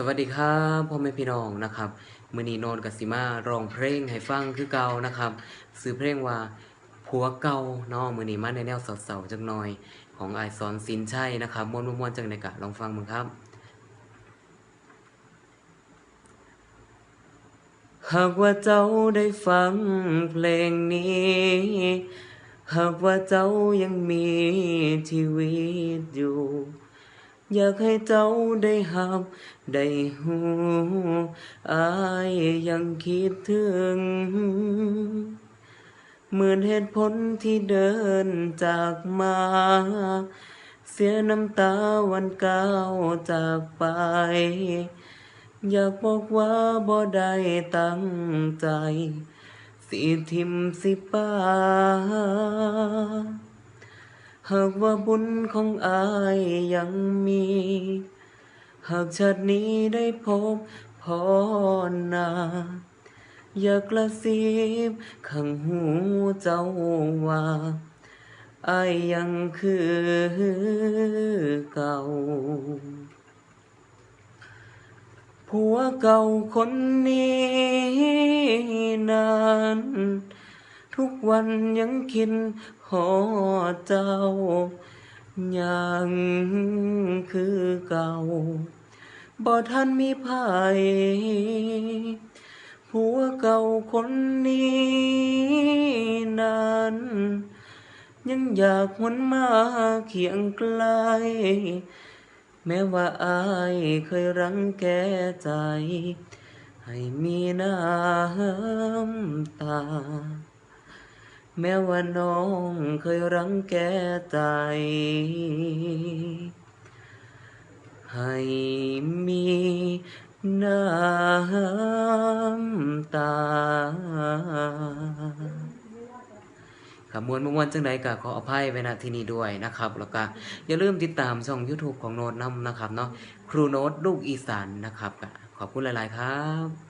สวัสดีครับพ่อแม่พี่น้องนะครับมือนีโนนกัสิมาร้องเพลงให้ฟังคือเก่านะครับ ซื้อเพลงว่าผัวเก่าเนาะมือนีมาในแนวเสาๆจังหน่อย ของไอายสอนสินใชัยนะครับมวนมวนๆจังในกะลองฟังมึงครับหากว่าเจ้าได้ฟังเพลงนี้ หากว่าเจ้ายังมีชีวิตอยู่ อยากให้เจ้าได้หับได้หูอายยังคิดถึงเหมื่นเหตุผลที่เดินจากมา เสียน้ำตาวันก้าวจากไป อยากบอกว่าบ่ได้ตั้งใจ สิทิมสิป้า หากว่าบุญของอายยังมี หากชาตินี้ได้พบพอนา อยากกระซิบข้างหูเจ้าว่าอายยังคือเก่า ผัวเก่าคนนี้ วันยังคิดหอดเจ้า ยังคือเก่าบ่ทันมีภัยผัวเก่าคนนี้นั้น ยังอยากหวนมาเคียงไกล แม้ว่าอายเคยรังแกใจ ให้มีน้ำตา แม้ว่าน้องเคยรังแกใจให้มีน้ำตาครับมวลมวลจังใดก็ขออภัยไว้ณที่นี้ด้วยนะครับ แล้วก็อย่าลืมติดตามช่อง YouTube ของโน้ตนำนะครับเนาะครูโน้ตลูกอีสานนะครับขอบคุณหลาย ๆ ครับ